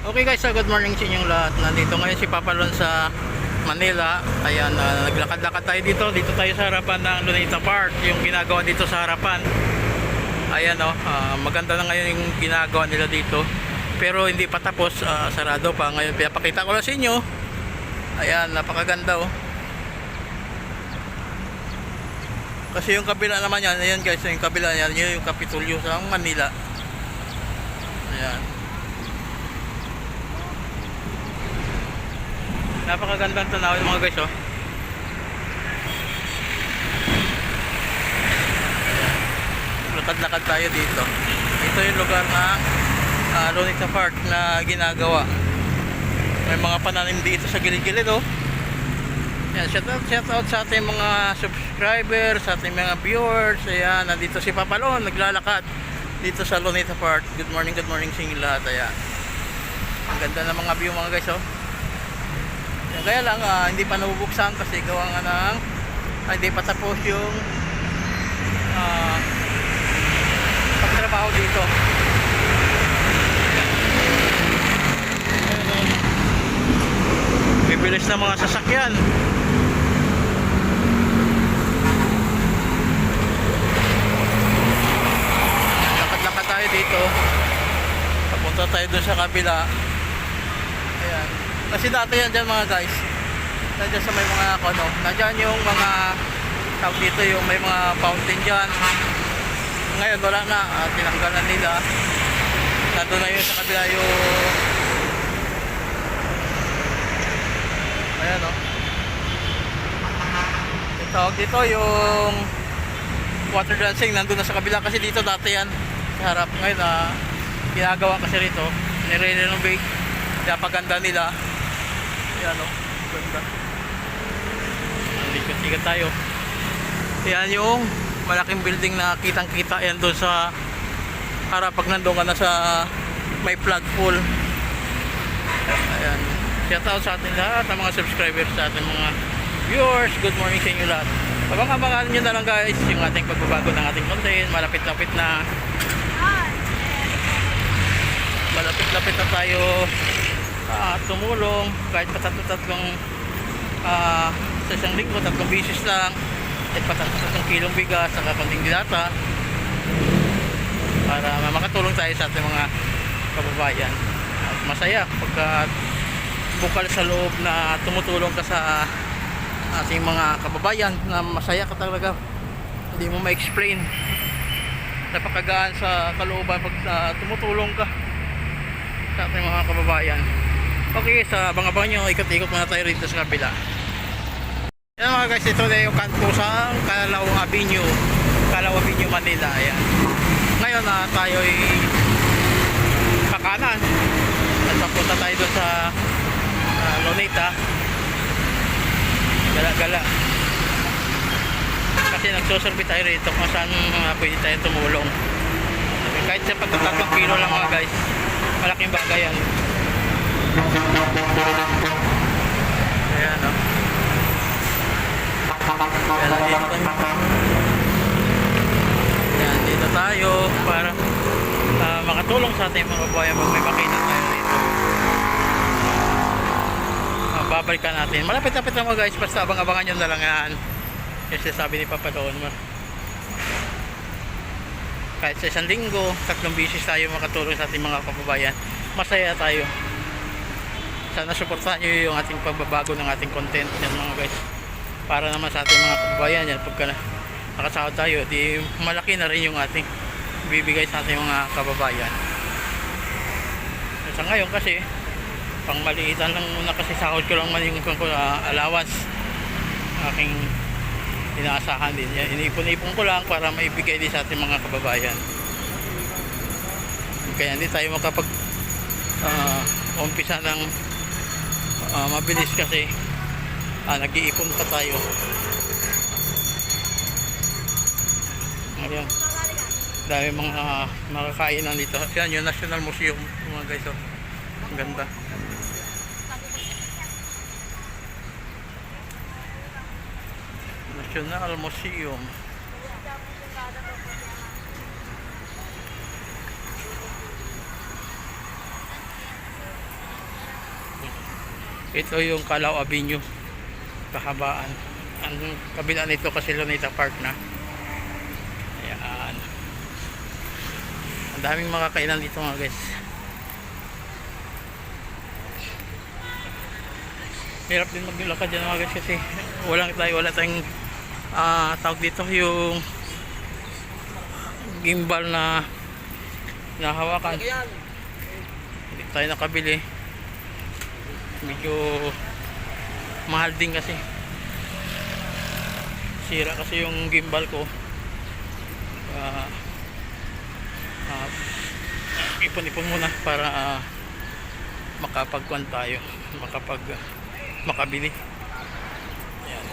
Okay guys, uh, good morning sa inyong lahat. Nandito ngayon si Papa Lon sa Manila. Ayan, uh, naglakad-lakad tayo dito. Dito tayo sa harapan ng Luneta Park. Yung ginagawa dito sa harapan. Ayan oh, uh, maganda na ngayon yung ginagawa nila dito. Pero hindi pa tapos, uh, sarado pa. Ngayon, pinapakita ko lang sa inyo. Ayan, napakaganda oh. Kasi yung kabila naman yan, ayan guys, yung kabila yan, yun yung Kapitolyo sa Manila. Ayan. Napakagandang tanawin mga guys oh. Lakad-lakad tayo dito. Ito yung lugar ng uh, Lonita Park na ginagawa. May mga pananim dito sa gilid-gilid oh. Yan, shout out, shout out sa ating mga subscribers, sa ating mga viewers. Ayan, nandito si Papalon, naglalakad dito sa Lonita Park. Good morning, good morning sa inyo lahat. Ayan. Ang ganda ng mga view mga guys oh. Kaya lang ah, hindi pa nabubuksan kasi gawa nga ng ah, hindi pa tapos yung ah, pagtrabaho dito. Bibilis na mga sasakyan. Lakad-lakad tayo dito. Papunta tayo dun sa kabila. Ayan. Kasi dati yan dyan mga guys. Nandiyan sa may mga ano, nandiyan yung mga tawag dito yung may mga fountain dyan. Ngayon wala na, ah, tinanggal na nila. Nandun na yun sa kabila yung Ayan o. Yung tawag dito yung water dancing nandun na sa kabila kasi dito dati yan sa harap ngayon na ginagawa kasi rito nire-renovate napaganda nila yan o ganda. Likat-likat tayo. Yan yung malaking building na kitang kita yan doon sa harap pag nandun ka na sa may flag pool. Ayan. Shout out sa atin lahat ng mga subscribers sa ating mga viewers. Good morning sa inyo lahat. Abang-abangan nyo na lang guys yung ating pagbabago ng ating content. Malapit-lapit na. Malapit-lapit na tayo ah, tumulong. Kahit patatlo-tatlong ah, sa isang linggo, tatlong bisis lang. Kahit patatlo-tatlong kilong bigas saka konting dilata. Para makatulong tayo sa ating mga kababayan. At masaya pagka bukal sa loob na tumutulong ka sa ating mga kababayan na masaya ka talaga. Hindi mo ma-explain. Napakagaan sa kalooban pag ah, tumutulong ka sa ating mga kababayan okay sa abang-abang nyo ikot-ikot muna tayo rito sa kabila. Yan mga guys ito na yung kanto sa Calao Avenue. Calao Avenue Manila ayan. Ngayon na tayo ay pakanan at papunta tayo doon sa ah, Loneta gala-gala. Kasi nagsusurvey tayo rito kung saan uh, pwede tayo tumulong. Kahit sa pagkatatlong kilo lang mga guys malaking bagay yan ayan o ayan dito ayan dito tayo para ah, makatulong sa ating mga babayan pag may makita tayo rito Ah, babalikan natin. Malapit-lapit lang mga guys. Basta abang-abangan nyo na lang yan. Kasi sabi ni Papa doon ma kahit sa isang linggo tatlong bisis tayo makatulong sa ating mga kababayan. Masaya tayo. Sana suportahan nyo yung ating pagbabago ng ating content yan mga guys para naman sa ating mga kababayan yan. Pagka nakasahod tayo di malaki na rin yung ating bibigay sa ating mga kababayan. Sa ngayon kasi pang maliitan lang muna kasi sahod ko lang man yung uh, allowance. Aking inaasahan din yan. Iniipon-ipon ko lang para maibigay din sa ating mga kababayan. Kaya hindi tayo makapag ah, umpisa ng ah, mabilis kasi ah, nag-iipon pa tayo. Ayan. Dami mga makakainan dito. Yan yung National Museum mga guys oh. ang ganda. National Museum. Ito yung Calao Avenue kahabaan. Ang kabila nito kasi Luneta Park na. Ayan. Ang daming makakainan dito mga guys. Hirap din maglakad dyan mga guys kasi walang tayo wala tayong ah tawag dito yung gimbal na nahawakan. Hindi tayo nakabili. Medyo mahal din kasi. Sira kasi yung gimbal ko. Ah, ah, ipon-ipon muna para ah, makapagkuhan tayo. Makapag makabili. Ayan.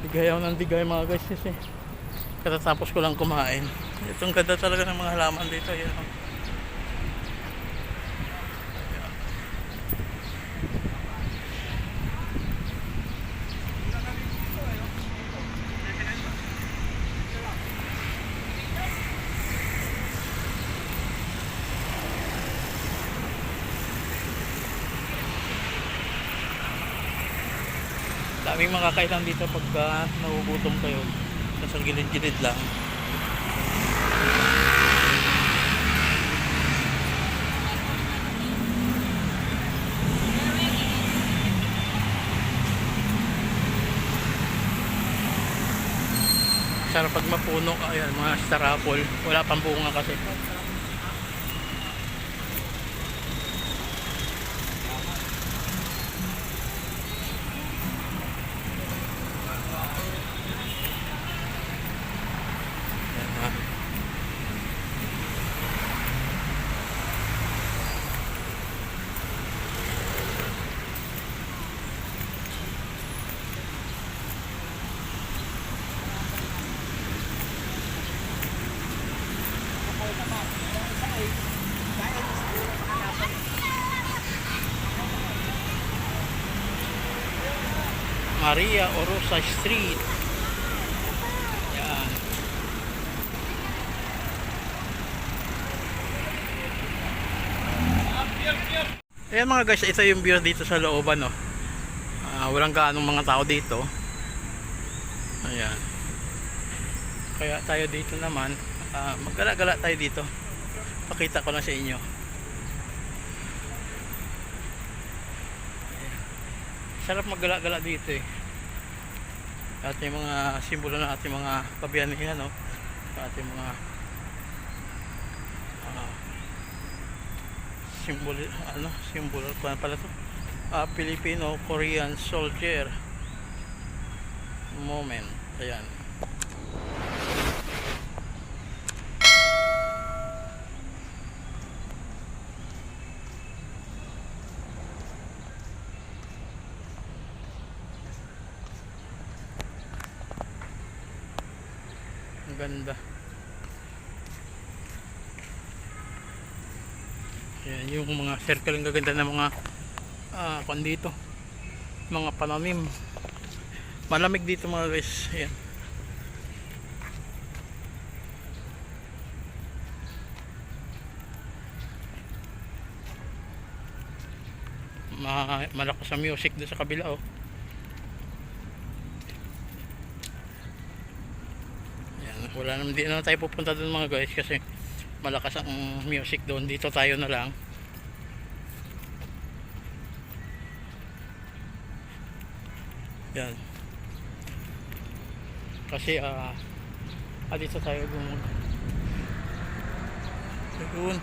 digay ako ng digay mga guys kasi katatapos ko lang kumain itong ganda talaga ng mga halaman dito yan oh. daming makakailan dito pagka nagugutom kayo nasa gilid-gilid lang. Sarap pag mapuno ayan mga star apple wala pang bunga kasi Maria Orosa Street yan Ayan mga guys, ito yung view dito sa looban no. Ah, walang gaanong mga tao dito. Ayan. Kaya tayo dito naman, ah, maggala-gala tayo dito. Pakita ko na sa inyo. Sarap maggala-gala dito eh. At yung mga simbolo ng ating mga pabiyanihan no. Ating mga ah, simbolo ano simbolo pa pala to? Ah, Filipino Korean soldier moment. Ayan ang ganda Yan yung mga circle ang gaganda ng mga ah kwan dito. Mga pananim. Malamig dito mga guys. Yan. Ma malakas ang music doon sa kabila oh. Yan, wala naman di na tayo pupunta doon mga guys kasi malakas ang music doon. Dito tayo na lang. Yan. Kasi ah ah, dito tayo gumun yun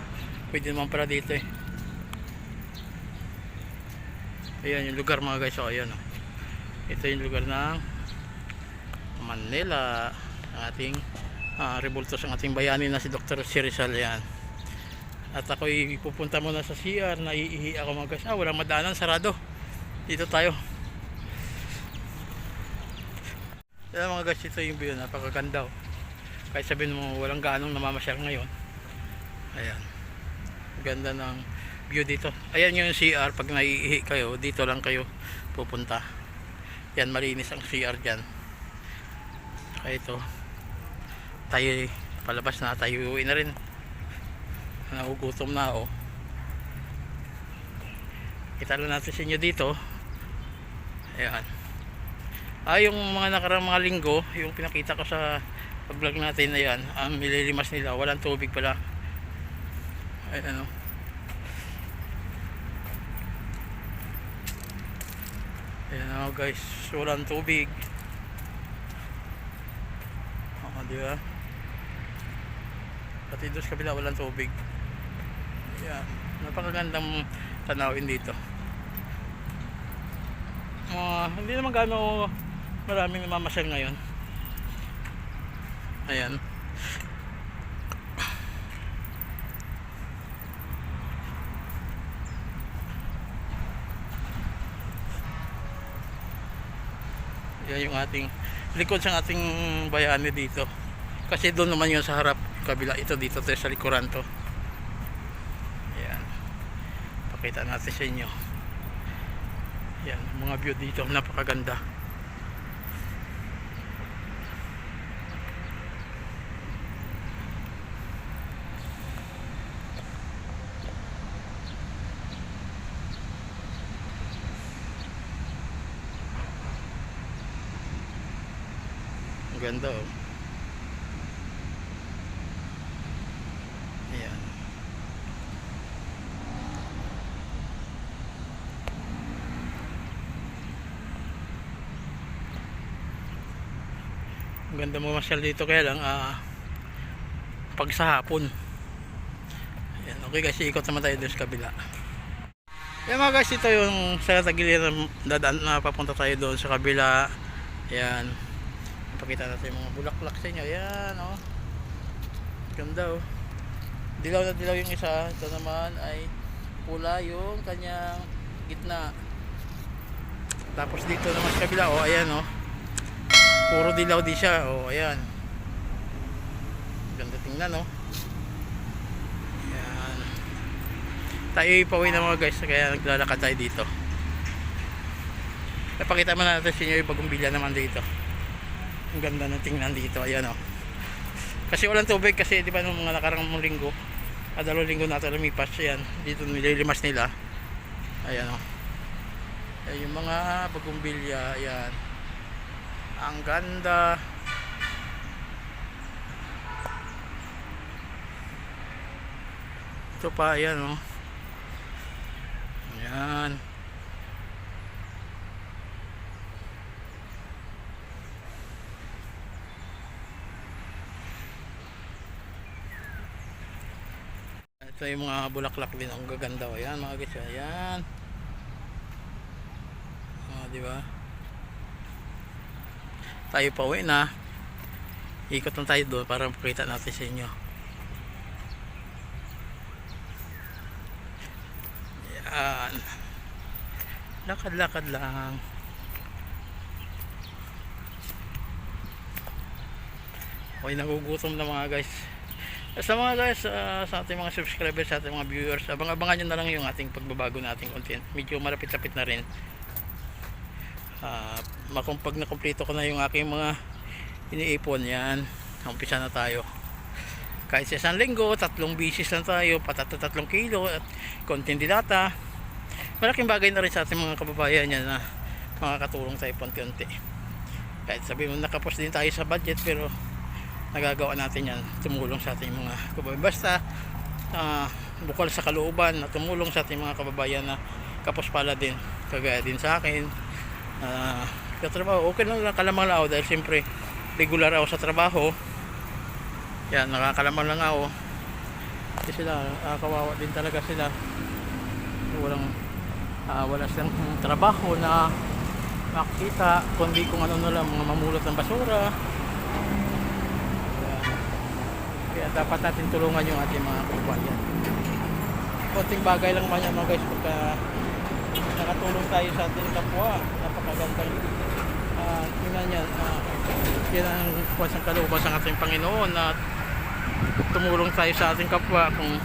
pwede naman pala dito eh. Ayan yung lugar mga guys. So ayan oh. ito yung lugar ng Manila. Ang ating uh, rebultos ang ating bayani na si Dr. Sirizal yan. At ako'y pupunta muna sa CR naiihi ako mga guys. Ah walang madaanan sarado. Dito tayo. Yan mga guys ito yung view. Napakaganda oh. kahit sabihin mo walang ganong namamasyal ngayon. Ayan. Ganda ng view dito. Ayan yung CR pag naiihi kayo dito lang kayo pupunta. Yan malinis ang CR dyan. Kaya ito tayo palabas na tayo uwi na rin. Nagugutom na ako. Italo natin sa inyo dito. Ayan. Ah yung mga nakarang mga linggo yung pinakita ko sa vlog natin ayan ang nililimas nila walang tubig pala. Ayan o ayan o guys walang tubig. Oo di ba pati doon sa kabila walang tubig. Ayan. Napakagandang tanawin dito. Ah, hindi naman gaano maraming namamasyal ngayon. Ayan. Yan yung ating likod sa ating bayani dito. Kasi doon naman yun sa harap kabila. Ito dito sa likuran to. Pakita natin sa inyo. Yan mga view dito. Napakaganda. Ganda oh ayan ang ganda mo masyal dito kaya lang ah, pag sa hapon ayan okay guys ikot naman tayo doon sa kabila yan mga guys ito yung sa tagiliran dadaan na papunta tayo doon sa kabila yan Pakita natin yung mga bulaklak sa inyo. Ayan, oh. Ganda, oh. Dilaw na dilaw yung isa. Ito naman ay pula yung kanyang gitna. Tapos dito naman sa kabila, oh. Ayan, oh. Puro dilaw di siya. Oh, ayan. Ganda tingnan, oh. Ayan. Tayo ipawin na mga guys. Kaya naglalakad tayo dito. Napakita mo natin sa inyo yung bagong bilya naman dito ang ganda ng tingnan dito ayan o kasi walang tubig kasi di ba nung mga nakarang linggo ah, dalawang linggo natin lumipas ayan dito nililimas nila ayan o ayan yung mga bagumbilya ayan ang ganda ito pa ayan o ayan Ito yung mga bulaklak din ang gaganda. O yan mga guys. Ayan. Oh, di ba? Tayo pa uwi na. Ikot lang tayo doon para makita natin sa inyo. Yan. Lakad-lakad lang. Okay, nagugutom na mga guys sa mga guys uh, sa ating mga subscribers sa ating mga viewers abang-abangan nyo na lang yung ating pagbabago na ating content medyo marapit-lapit na rin uh, makumpag na kompleto ko na yung aking mga iniipon yan. Umpisa na tayo. Kahit sa isang linggo tatlong bisis lang tayo patata tatlong kilo at konting data malaking bagay na rin sa ating mga kababayan yan na makakatulong tayo konti-unti. Kahit sabi mo nakapos din tayo sa budget pero nagagawa natin yan. Tumulong sa ating mga kababayan. Basta uh, bukal sa kalooban na tumulong sa ating mga kababayan na kapos pala din kagaya din sa akin uh, katrabaho okay lang nakalamang lang ako dahil siyempre regular ako sa trabaho. Yan nakakalamang lang ako. Kasi sila uh, kawawa din talaga sila. Walang uh, wala silang trabaho na makita kundi kung ano na lang mga mamulot ng basura. Kaya dapat natin tulungan yung ating mga kababayan. Konting bagay lang man yan mga guys pagka nakatulong tayo sa ating kapwa napakagandang uh, tingnan yan uh, yan ang kuwasang kalubas ng ating Panginoon na tumulong tayo sa ating kapwa kung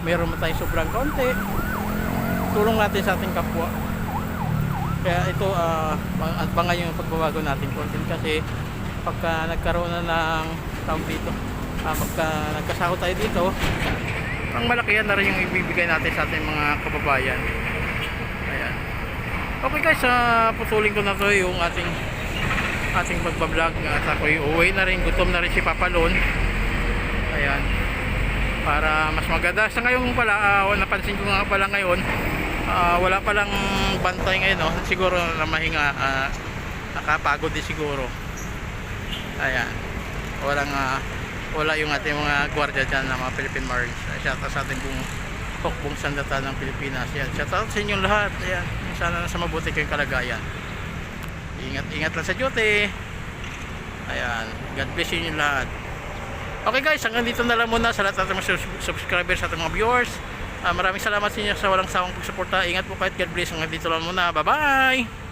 meron man tayo sobrang konti tulong natin sa ating kapwa. Kaya ito uh, abangan yung pagbabago natin content kasi pagka nagkaroon na ng tawag dito uh, magka, nagkasahod tayo dito ang malakihan na rin yung ibibigay natin sa ating mga kababayan. ayan okay guys uh, putulin ko na to yung ating ating pagbablog at ako uuwi na rin. Gutom na rin si Papa Lon. Ayan. Para mas maganda. Sa ngayon pala ah, napansin ko nga pala ngayon ah, wala palang bantay ngayon no? siguro na mahinga ah, nakapagod din siguro. Ayan. Walang ah, wala yung ating mga gwardiya dyan ng mga Philippine Marines. Shout out sa ating buong hukbong sandata ng Pilipinas yan shout out sa inyong lahat ayan sana nasa mabuti kayong kalagayan ingat ingat lang sa duty ayan God bless you lahat Okay guys, hanggang dito na lang muna sa lahat ng mga subscribers at mga viewers. Ah, maraming salamat sa inyo sa walang sawang pagsuporta. Ingat po kayo at God bless. Hanggang dito lang muna. Bye-bye!